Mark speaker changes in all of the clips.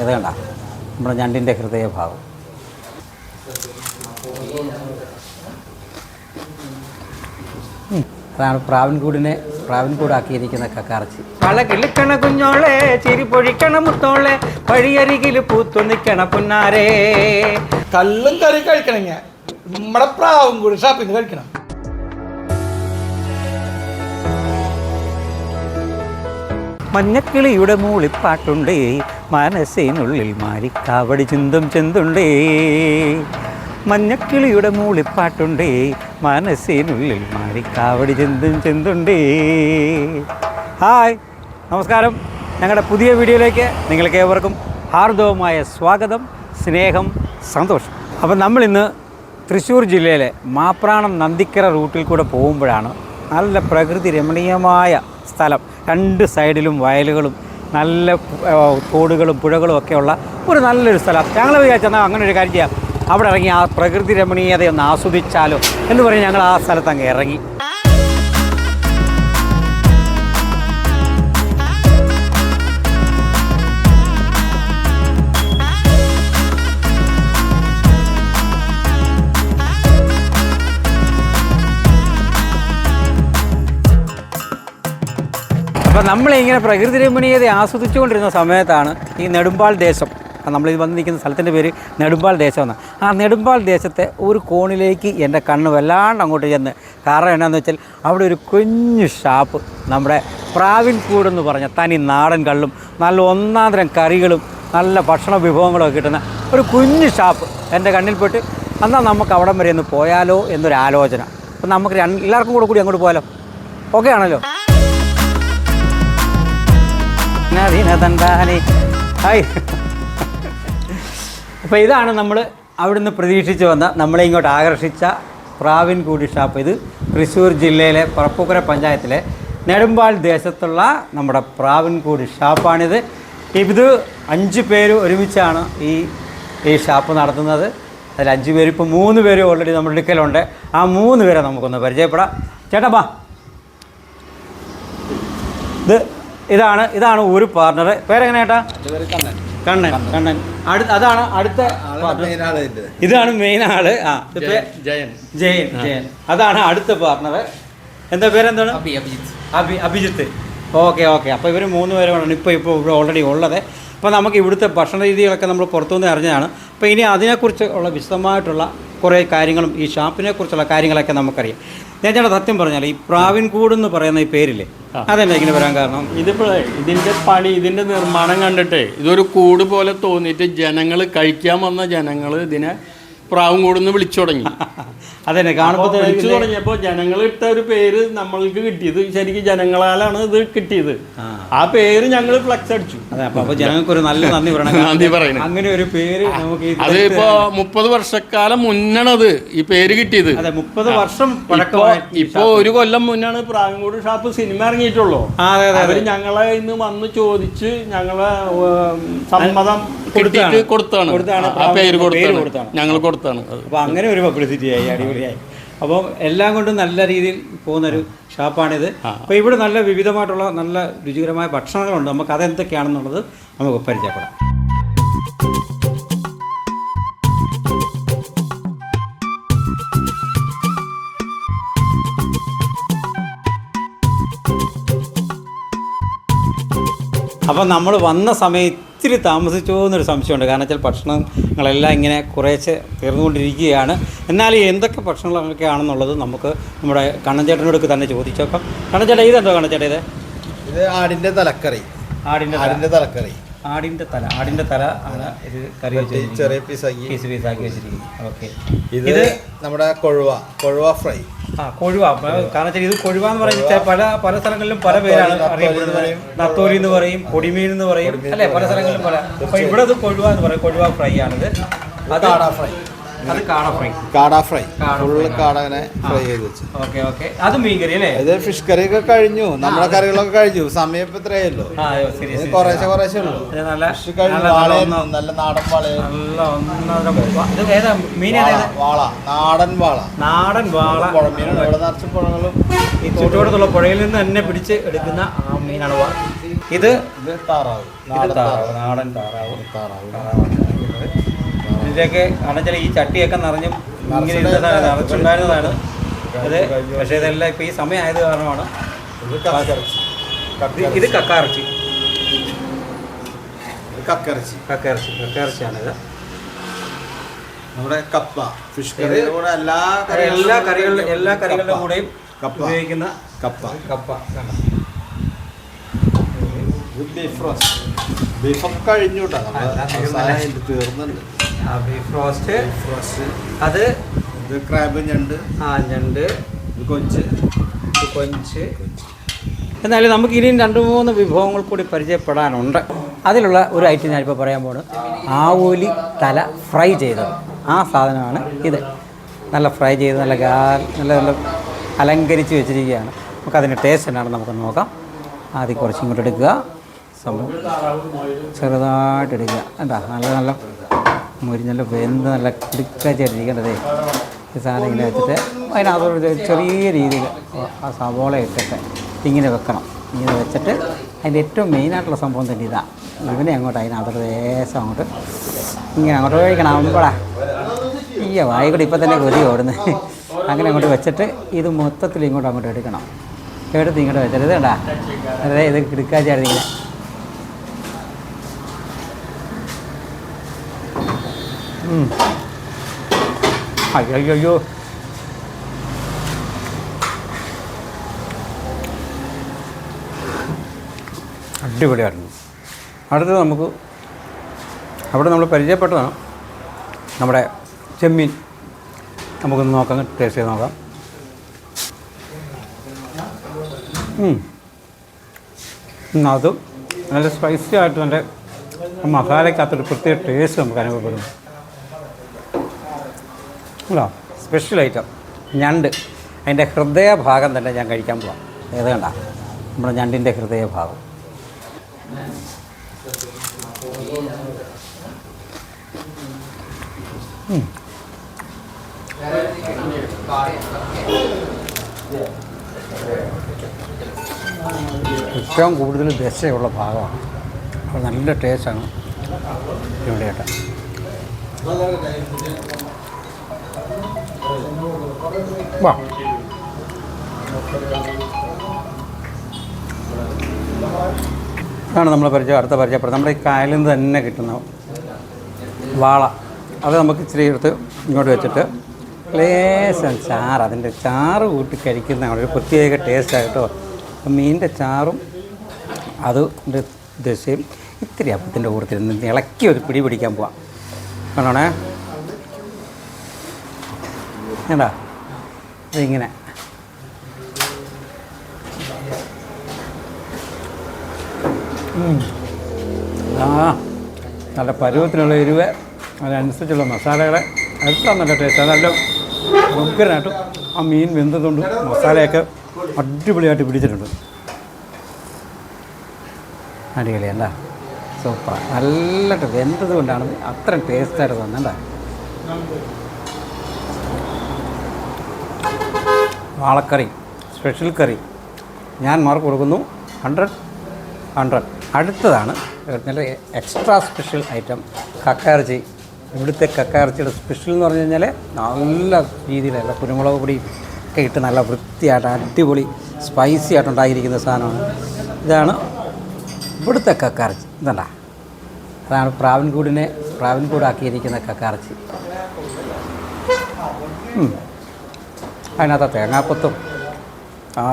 Speaker 1: ഏത് കണ്ട? നമ്മുടെ ഞണ്ടിന്റെ ഹൃദയഭാഗം. അതാണ് പ്രാവൻകൂടിനെ പ്രാവിൻകൂടാക്കിയിരിക്കുന്ന കക്കാർച്ചി കള കിളിക്കണ കുഞ്ഞോളെ ചിരി പൊഴിക്കണ മുത്തോളെ വഴിയരികിൽ പൂത്തു നിൽക്കണ പുന്നാരേ.
Speaker 2: കല്ലും കറി കഴിക്കണ നമ്മുടെ പ്രാവും കൂടി ഷാപ്പിൽ നിന്ന് കഴിക്കണം.
Speaker 1: മഞ്ഞക്കിളിയുടെ മൂളിപ്പാട്ടുണ്ടേ. മനസ്സിനുള്ളിൽ മാരിക്കാവടി ചിന്തും ചെന്തുണ്ടേ. മഞ്ഞക്കിളിയുടെ മൂളിപ്പാട്ടുണ്ടേ. മനസ്സിനുള്ളിൽ മാരിക്കാവടി ചിന്തും ചെന്തുണ്ടേ. ഹായ് നമസ്കാരം. ഞങ്ങളുടെ പുതിയ വീഡിയോയിലേക്ക് നിങ്ങൾക്ക് ഏവർക്കും ഹാർദവമായ സ്വാഗതം സ്നേഹം സന്തോഷം. അപ്പം നമ്മളിന്ന് തൃശ്ശൂർ ജില്ലയിലെ മാപ്രാണം നന്ദിക്കര റൂട്ടിൽ കൂടെ പോകുമ്പോഴാണ് നല്ല പ്രകൃതി രമണീയമായ സ്ഥലം. രണ്ട് സൈഡിലും വയലുകളും നല്ല തോടുകളും പുഴകളും ഉള്ള ഒരു നല്ലൊരു സ്ഥലം. ഞങ്ങൾ വിചാരിച്ചെന്നാൽ അങ്ങനെ ഒരു കാര്യം ചെയ്യാം. അവിടെ ഇറങ്ങി ആ പ്രകൃതി രമണീയത ഒന്ന് ആസ്വദിച്ചാലോ എന്ന് പറഞ്ഞ് ഞങ്ങൾ ആ സ്ഥലത്ത് അങ്ങ് ഇറങ്ങി. അപ്പം നമ്മളിങ്ങനെ പ്രകൃതി രമണീയത ആസ്വദിച്ചുകൊണ്ടിരുന്ന സമയത്താണ് ഈ നെടുമ്പാൾ ദേശം. നമ്മൾ ഇത് വന്ന് നിൽക്കുന്ന സ്ഥലത്തിന്റെ പേര് നെടുമ്പാൾ ദേശം എന്നാണ് ആ നെടുമ്പാൾ ദേശത്തെ ഒരു കോണിലേക്ക് എന്റെ കണ്ണ് വല്ലാണ്ട് അങ്ങോട്ട് ചെന്ന്. കാരണം എന്നാന്ന് വെച്ചാൽ അവിടെ ഒരു കുഞ്ഞു ഷാപ്പ് നമ്മുടെ പ്രാവിൻ കൂടെന്ന് പറഞ്ഞ തനി നാടൻ കള്ളും നല്ല ഒന്നാന്തരം കറികളും നല്ല ഭക്ഷണ വിഭവങ്ങളൊക്കെ കിട്ടുന്ന ഒരു കുഞ്ഞു ഷാപ്പ് എന്റെ കണ്ണിൽപ്പെട്ട് എന്നാൽ നമുക്ക് അവിടം വരെ ഒന്ന് പോയാലോ എന്നൊരു ആലോചന. അപ്പം നമുക്ക് എല്ലാവർക്കും കൂടെ കൂടി അങ്ങോട്ട് പോയാലോ? ഓക്കെ ആണല്ലോ? നദീനതണ്ടാനി ഹായ്. അപ്പോൾ ഇതാണ് നമ്മൾ അവിടുന്ന് പ്രതീക്ഷിച്ച് വന്ന നമ്മളെ ഇങ്ങോട്ട് ആകർഷിച്ച പ്രാവിൻ കൂടി ഷാപ്പ്. ഇത് തൃശ്ശൂർ ജില്ലയിലെ പറപ്പൂക്കര പഞ്ചായത്തിലെ നെടുമ്പാൾ ദേശത്തുള്ള നമ്മുടെ പ്രാവിൻകൂടി ഷാപ്പാണിത്. ഇത് അഞ്ച് പേര് ഒരുമിച്ചാണ് ഈ ഈ ഷാപ്പ് നടത്തുന്നത്. അതിൽ അഞ്ച് പേര് ഇപ്പോൾ മൂന്ന് പേര് ഓൾറെഡി നമ്മുടെ അടുക്കലുണ്ട്. ആ മൂന്ന് പേരെ നമുക്കൊന്ന് പരിചയപ്പെടാം. ചേട്ടാ ബാ ഇത് ഇതാണ് ഇതാണ് ഒരു പാർട്ണർ പേരെങ്ങനെ ഏട്ടാ? കണ്ണൻ. കണ്ണൻ അതാണ് അടുത്ത. ഇതാണ് മെയിൻ ആൾ. ആ
Speaker 3: ജയൻ
Speaker 1: ജയൻ. ജയൻ അതാണ് അടുത്ത പാർട്ണർ എന്താ പേരെന്താണ്? അഭി അഭിജിത്ത്. Okay okay. അപ്പോൾ ഇവർ മൂന്ന് പേരാണ് ഇപ്പോൾ ഇപ്പോൾ ഇവിടെ ഓൾറെഡി ഉള്ളത്. അപ്പോൾ നമുക്ക് ഇവിടുത്തെ ഭക്ഷണ രീതികളൊക്കെ നമ്മൾ പുറത്തുനിന്ന് അറിഞ്ഞതാണ്. അപ്പോൾ ഇനി അതിനെക്കുറിച്ച് ഉള്ള വിശദമായിട്ടുള്ള കുറേ കാര്യങ്ങളും ഈ ഷാപ്പിനെ കുറിച്ചുള്ള കാര്യങ്ങളൊക്കെ നമുക്കറിയാം. ഞാൻ ചേട്ടാ സത്യം പറഞ്ഞാൽ ഈ പ്രാവിൻകൂട് എന്ന് പറയുന്ന ഈ പേരില്ലേ അതെന്താ ഇങ്ങനെ വരാൻ കാരണം?
Speaker 3: ഇതിപ്പോ ഇതിന്റെ പണി ഇതിന്റെ നിർമ്മാണം കണ്ടിട്ട് ഇതൊരു കൂട് പോലെ തോന്നിയിട്ട് ജനങ്ങൾ കഴിക്കാൻ വന്ന ജനങ്ങൾ ഇതിനെ പ്രാവും കൂടുന്ന് വിളിച്ചു തുടങ്ങി.
Speaker 1: അതന്നെ കാണുമ്പോൾ
Speaker 3: വിളിച്ചു തുടങ്ങിയപ്പോ ജനങ്ങൾ ഇട്ട ഒരു പേര് നമ്മൾക്ക് കിട്ടിയത്. ശരിക്കും ജനങ്ങളാലാണ് ഇത് കിട്ടിയത്.
Speaker 1: ആ.
Speaker 3: പേര് ഞങ്ങൾ ഫ്ലക്സ് അടിച്ചു.
Speaker 1: അതെ അപ്പോൾ ജനങ്ങൾക്ക് ഒരു നല്ല നന്ദി പറയണം.
Speaker 3: നന്ദി പറയണം.
Speaker 1: അങ്ങനെ ഒരു പേര് നമുക്ക്
Speaker 3: അത് ഇപ്പോ മുപ്പത് വർഷക്കാലം മുന്നാണത് ഈ പേര് കിട്ടിയത്.
Speaker 1: അതെ മുപ്പത് വർഷം
Speaker 3: ഇപ്പൊ ഒരു കൊല്ലം മുന്നാണ് പ്രാങ്കോട് ഷാപ്പ് സിനിമ ഇറങ്ങിയിട്ടുള്ളൂ. അവർ ഞങ്ങളെ ഇന്ന് വന്ന് ചോദിച്ച് ഞങ്ങളെ സമ്മതം. കിട്ടിയിട്ട് കൊടുത്താണ്. ആ പേര് കൊടുത്താണ്. ഞങ്ങൾ കൊടുത്താണ്. അപ്പൊ
Speaker 1: അപ്പോൾ അങ്ങനെ ഒരു പബ്ലിസിറ്റി ആയി അടിപൊളിയായി. അപ്പോൾ എല്ലാം കൊണ്ടും നല്ല രീതിയിൽ പോകുന്നൊരു ഷാപ്പാണിത്. അപ്പോൾ ഇവിടെ നല്ല വിവിധമായിട്ടുള്ള നല്ല രുചികരമായ ഭക്ഷണങ്ങളുണ്ട്. നമുക്ക് അതെന്തൊക്കെയാണെന്നുള്ളത് നമുക്ക് പരിചയപ്പെടാം. അപ്പം നമ്മൾ വന്ന സമയം ഇത്തിരി താമസിച്ചോ എന്നൊരു സംശയമുണ്ട്. കാരണം വെച്ചാൽ ഭക്ഷണങ്ങളെല്ലാം ഇങ്ങനെ കുറേശ്ശെ തീർന്നുകൊണ്ടിരിക്കുകയാണ്. എന്നാൽ എന്തൊക്കെ ഭക്ഷണങ്ങളൊക്കെ ആണെന്നുള്ളത് നമുക്ക് നമ്മുടെ കണ്ണഞ്ചേട്ടനോടൊക്കെ തന്നെ ചോദിച്ചോക്കാം കണ്ണൻചേട്ടാ ഇതെന്തോ കണ്ണൻചേട്ടാ ഇത്?
Speaker 2: ഇത് ആടിന്റെ തലക്കറി.
Speaker 1: ആടിന്റെ
Speaker 2: ആടിന്റെ തലക്കറി.
Speaker 1: ആടിന്റെ തല. ആടിന്റെ തല ആണ് ഇത് കറി
Speaker 2: വെച്ചിരിക്കുന്നത്. ചെറിയ പീസാക്കി
Speaker 1: പീസ് പീസാക്കി വെച്ചിരിക്കുന്നത്. ഓക്കെ
Speaker 2: ഇത് നമ്മുടെ കൊഴുവ കൊഴുവ ഫ്രൈ.
Speaker 1: ആ കൊഴുവ. കാരണം വെച്ചാൽ ഇത് കൊഴുവ എന്ന് പറയുന്നത് പല പല സ്ഥലങ്ങളിലും പല പേരാണ് അറിയപ്പെടുന്നത്. നത്തോലി എന്ന് പറയും പൊടിമീൻ എന്ന് പറയും. അല്ലെ പല സ്ഥലങ്ങളിലും പല. അപ്പൊ ഇവിടെ ഇത് കൊഴുവ എന്ന് പറയും. കൊഴുവ ഫ്രൈ ആണിത്. അതാണ്
Speaker 2: കാട ഫ്രൈ.
Speaker 1: അത് കാട ഫ്രൈ.
Speaker 2: കാട ഫ്രൈ. ഫുള്ള് കാടനെ ഫ്രൈ ചെയ്ത് വെച്ചു.
Speaker 1: Okay okay. അത് അല്ലേ?
Speaker 2: ഇത് ഫിഷ് കറി ഒക്കെ കഴിഞ്ഞു. നമ്മുടെ കറികളൊക്കെ കഴിഞ്ഞു. സമയം ഇപ്പൊ ഇത്രയല്ലോ കുറേശ്ശെ കുറേശ്ശെ ഉള്ളൂ.
Speaker 1: നല്ല
Speaker 2: ഫിഷ് കഴിഞ്ഞു
Speaker 1: നല്ല
Speaker 2: നല്ല നാടൻ
Speaker 1: വാള
Speaker 2: വാള. നാടൻ വാള.
Speaker 1: നാടൻ വാള.
Speaker 2: പുഴമീനാണ്. ഇവിടെ നിറച്ച് പുഴകളും
Speaker 1: ഈ ചുറ്റുവട്ടത്തുള്ള പുഴയിൽ നിന്ന് തന്നെ പിടിച്ച് എടുക്കുന്ന ആ മീനാണ് വാ. ഇത്
Speaker 2: താറാവ്.
Speaker 1: നാടൻ താറാവ് നാടൻ താറാവ്.
Speaker 2: താറാവ്.
Speaker 1: ഇതിലേക്ക് കാരണം ഈ ചട്ടിയൊക്കെ നിറഞ്ഞു ഇങ്ങനെ ഇരുന്നതാണ്, നിറച്ചുണ്ടായിരുന്നതാണ്. അത് പക്ഷേ ഇതെല്ലാം ഇപ്പോൾ ഈ സമയമായത് കാരണമാണ്.
Speaker 2: ഇത് കക്കിറച്ചി
Speaker 1: കക്കാറച്ചി
Speaker 2: കക്കിറച്ചി
Speaker 1: കക്കിറച്ചി കക്കിറച്ചിയാണിത്
Speaker 2: നമ്മുടെ കപ്പ ഫിഷ് കറി എല്ലാ എല്ലാ
Speaker 1: എല്ലാ കറികളിലും എല്ലാ കറികളുടെ. കൂടെയും
Speaker 2: കപ്പ.
Speaker 1: ഉപയോഗിക്കുന്ന
Speaker 2: കപ്പ.
Speaker 1: കപ്പ.
Speaker 2: ബീഫ് ബീഫൊക്കെ കഴിഞ്ഞു കേട്ടോ നമ്മുടെ
Speaker 1: അല്ല,
Speaker 2: മസാല
Speaker 1: തീർന്നില്ല.
Speaker 2: ഇതിൽ തീർന്നുണ്ട്
Speaker 1: ബീഫ് റോസ്റ്റ് അത്
Speaker 2: ഇത് ക്രാബ് ഞണ്ട്.
Speaker 1: ആ ഞണ്ട്.
Speaker 2: ഇത് കൊഞ്ച്.
Speaker 1: ഇത് കൊഞ്ച്. എന്നാലും നമുക്ക് ഇനിയും രണ്ട് മൂന്ന് വിഭവങ്ങൾ കൂടി പരിചയപ്പെടാനുണ്ട്. അതിലുള്ള ഒരു ഐറ്റം ഞാനിപ്പോൾ പറയാൻ പോകുന്നത് ആവോലി തല ഫ്രൈ ചെയ്തത്. ആ സാധനമാണ് ഇത്. നല്ല ഫ്രൈ ചെയ്ത് നല്ല ഗാ നല്ല നല്ല അലങ്കരിച്ച് വെച്ചിരിക്കുകയാണ്. നമുക്ക് അതിന്റെ ടേസ്റ്റ് എന്നാണ് നമുക്ക് നോക്കാം. ആദ്യം കുറച്ച് ഇങ്ങോട്ട് എടുക്കുക. സംഭവം ചെറുതായിട്ട് എടുക്കുക എന്താ നല്ല നല്ല മുരി നല്ല വെന്ത് നല്ല കിടുക്കാച്ചായിട്ടിരിക്കേണ്ടതേ ഈ സാധനം ഇങ്ങനെ വെച്ചിട്ട് അതിനകത്തൊരു ചെറിയ രീതിയിൽ ആ സവോള ഇട്ടിട്ട് ഇങ്ങനെ വെക്കണം. ഇങ്ങനെ വെച്ചിട്ട് അതിന്റെ ഏറ്റവും മെയിനായിട്ടുള്ള സംഭവം തന്നെ ഇതാണ് ഇവനെ അങ്ങോട്ട് അതിനകത്തൊരു ദേശം അങ്ങോട്ട് ഇങ്ങനെ അങ്ങോട്ട് കഴിക്കണം അമ്പടാ ഈ വായി കൂടി ഇപ്പം തന്നെ കൊതി ഓടുന്നത്. അങ്ങനെ അങ്ങോട്ട് വെച്ചിട്ട് ഇത് മൊത്തത്തിൽ ഇങ്ങോട്ട് അങ്ങോട്ട് എടുക്കണം. എടുത്ത് ഇങ്ങോട്ട് വെച്ചിട്ട് ഇത് കണ്ടാ. അതെ ഇത് കിടക്കാച്ചായിരുന്നു ഉം. അയ്യോ അടിപൊളിയായിരുന്നു. അടുത്തത് നമുക്ക് അവിടെ നമ്മൾ പരിചയപ്പെട്ടതാണ് നമ്മുടെ ചെമ്മീൻ. നമുക്കൊന്ന് നോക്കാം ടേസ്റ്റ് ചെയ്ത് നോക്കാം. അതും നല്ല സ്പൈസി ആയിട്ട് നല്ല മസാലയ്ക്കകത്തൊരു പ്രത്യേക ടേസ്റ്റ് നമുക്ക് അനുഭവപ്പെടുന്നു. അല്ലോ സ്പെഷ്യൽ ഐറ്റം. ഞണ്ട്. അതിന്റെ ഹൃദയഭാഗം തന്നെ ഞാൻ കഴിക്കാൻ പോവാം. ഏത് കണ്ട? നമ്മുടെ ഞണ്ടിന്റെ ഹൃദയഭാഗം. ഏറ്റവും കൂടുതൽ ദശയുള്ള ഭാഗമാണ്. നല്ല ടേസ്റ്റാണ് ഇവിടെ കേട്ടോ വാ. ആണ് നമ്മൾ പരിചയം അടുത്ത പരിചയപ്പെടുന്നത് നമ്മുടെ ഈ കായലിൽ നിന്ന് തന്നെ കിട്ടുന്ന വാള. അത് നമുക്ക് ഇച്ചിരി എടുത്ത് ഇങ്ങോട്ട് വെച്ചിട്ട് ലേശം ചാറ് അതിന്റെ ചാറ് കൂട്ടി കഴിക്കുന്ന ഒരു പ്രത്യേക ടേസ്റ്റാണ് കേട്ടോ. അപ്പം മീനിന്റെ ചാറും അതിന്റെ ദശയും ഇത്തിരി അപ്പത്തിന്റെ കൂട്ടത്തിൽ നിന്ന് ഇളക്കി ഒരു പിടി പിടിക്കാൻ പോവാം. കണ്ടോണേ? വേണ്ട. ഇതിങ്ങനെ. ആ നല്ല പരുവത്തിനുള്ള എരിവ്. അതിനനുസരിച്ചുള്ള മസാലകളെ. എല്ലാം നല്ല ടേസ്റ്റ് നല്ല ഉഗ്രനായിട്ടും ആ മീൻ വെന്തതുകൊണ്ട് മസാലയൊക്കെ അടിപൊളിയായിട്ട് പിടിച്ചിട്ടുണ്ട്. അടിപൊളിയല്ല സൂപ്പർ. നല്ല വെന്തത് കൊണ്ടാണ് അത്രയും ടേസ്റ്റായിട്ട് തോന്നുന്നല്ലേ വാളക്കറി സ്പെഷ്യൽ കറി ഞാൻ മാർക്ക് കൊടുക്കുന്നു. ഹൺഡ്രഡ് ഹൺഡ്രഡ് അടുത്തതാണ് നല്ല എക്സ്ട്രാ സ്പെഷ്യൽ ഐറ്റം കക്കയിറച്ചി. ഇവിടുത്തെ കക്കയിറച്ചിയുടെ സ്പെഷ്യൽ എന്ന് പറഞ്ഞു കഴിഞ്ഞാൽ നല്ല രീതിയിലല്ല കുരുമുളക് പൊടി ഒക്കെ ഇട്ട് നല്ല വൃത്തിയായിട്ട് അടിപൊളി സ്പൈസി ആയിട്ട് ഉണ്ടാക്കിയിരിക്കുന്ന സാധനമാണ്. ഇതാണ് ഇവിടുത്തെ കക്കയിറച്ചി. ഇതണ്ട? അതാണ് പ്രാവിൻകൂടിനെ പ്രാവിൻകൂടാക്കിയിരിക്കുന്ന കക്കയിറച്ചി. അതിനകത്ത് തേങ്ങാപ്പത്തും ആ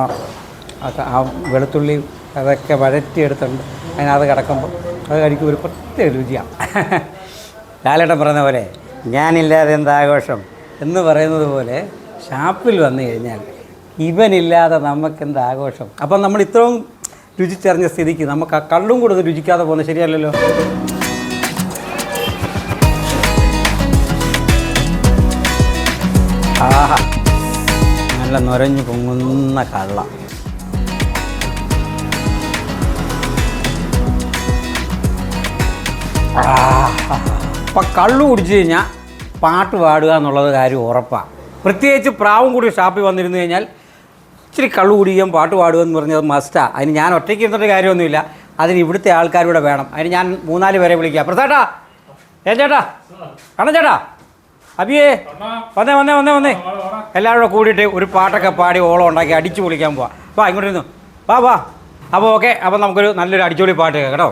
Speaker 1: ആ വെളുത്തുള്ളി അതൊക്കെ വഴറ്റിയെടുത്തുണ്ട് അതിനകത്ത് കിടക്കുമ്പോൾ അത് കഴിക്കും ഒരു പ്രത്യേക രുചിയാണ് ലാലേട്ടൻ പറഞ്ഞ പോലെ ഞാനില്ലാതെ എന്താഘോഷം എന്ന് പറയുന്നത് പോലെ ഷാപ്പിൽ വന്നു കഴിഞ്ഞാൽ ഇവനില്ലാതെ നമുക്കെന്ത് ആഘോഷം? അപ്പം നമ്മൾ ഇത്രയും രുചിച്ചറിഞ്ഞ സ്ഥിതിക്ക് നമുക്ക് ആ കള്ളും കൂടുതൽ രുചിക്കാതെ പോകുന്നത് ശരിയല്ലല്ലോ? ആഹാ. നല്ല നൊരഞ്ഞു പൊങ്ങുന്ന കള്ള. അപ്പം കള്ളു കുടിച്ചു കഴിഞ്ഞാൽ പാട്ട് പാടുക എന്നുള്ളത് കാര്യം ഉറപ്പാണ് പ്രത്യേകിച്ച് പ്രാവും കൂടി ഷാപ്പിൽ വന്നിരുന്നു കഴിഞ്ഞാൽ ഇച്ചിരി കള്ളു കുടിക്കുകയും പാട്ട് പാടുക എന്ന് പറഞ്ഞത് മസ്റ്റാണ് അതിന് ഞാൻ ഒറ്റയ്ക്ക് ഇരുന്നിട്ട് കാര്യമൊന്നുമില്ല. അതിന് ഇവിടുത്തെ ആൾക്കാരൂടെ വേണം. അതിന് ഞാൻ മൂന്നാൽ പേരെ വിളിക്കാം. പ്രസാട്ടാ ഏ ചേട്ടാ കണ്ണൻ ചേട്ടാ. അബിയേ വന്നേ വന്നേ വന്നേ വന്നേ. എല്ലാവരും കൂടെ കൂടിയിട്ട് ഒരു പാട്ടൊക്കെ പാടി ഓളം ഉണ്ടാക്കി അടിച്ചു പൊളിക്കാൻ പോവാം. വാ ഇങ്ങോട്ട് ഇരുന്നു. വാ വാ. അപ്പോൾ ഓക്കെ അപ്പോൾ നമുക്കൊരു നല്ലൊരു അടിച്ചുപൊളി പാട്ട് കേട്ടോ.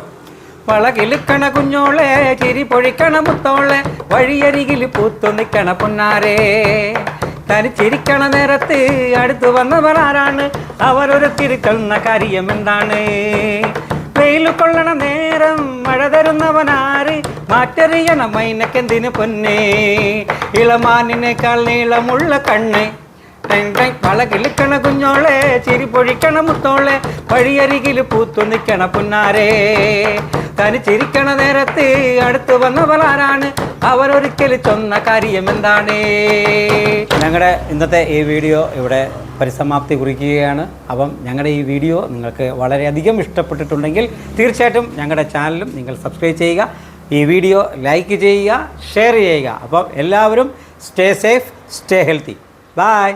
Speaker 1: വളകിലുക്കണ കുഞ്ഞോളെ ചിരി പൊഴിക്കണ മുത്തോളെ വഴിയരികിൽ പൂത്തു നിൽക്കണ പൊന്നാരേ. തനിച്ചിരിക്കണ നേരത്ത് അടുത്തു വന്നവർ ആരാണ് അവരൊരു തിരുക്കുന്ന കാര്യം എന്താണ്? വെയിൽ കൊള്ളണ നേരം മഴ തരുന്നവനാര് മാറ്ററിയണ മൈനക്കെന്തിന് പൊന്നേ? ഇളമാനിനേക്കാൾ നീളമുള്ള കണ്ണ്. വളകിളിക്കണ കുഞ്ഞോളെ ചിരി പൊഴിക്കണ മുത്തോളെ വഴിയരികിൽ പൂത്തു നിൽക്കണ പുന്നാരേ. തനിച്ചിരിക്കണ നേരത്ത് അടുത്ത് വന്നവരാരാണ് അവരൊരിക്കൽ ചൊന്ന കാര്യം എന്താണ്? ഞങ്ങളുടെ ഇന്നത്തെ ഈ വീഡിയോ ഇവിടെ പരിസമാപ്തി കുറിക്കുകയാണ്. അപ്പം ഞങ്ങളുടെ ഈ വീഡിയോ നിങ്ങൾക്ക് വളരെയധികം ഇഷ്ടപ്പെട്ടിട്ടുണ്ടെങ്കിൽ തീർച്ചയായിട്ടും ഞങ്ങളുടെ ചാനലും നിങ്ങൾ സബ്സ്ക്രൈബ് ചെയ്യുക ഈ വീഡിയോ ലൈക്ക് ചെയ്യുക ഷെയർ ചെയ്യുക. അപ്പം എല്ലാവരും stay safe stay healthy. Bye.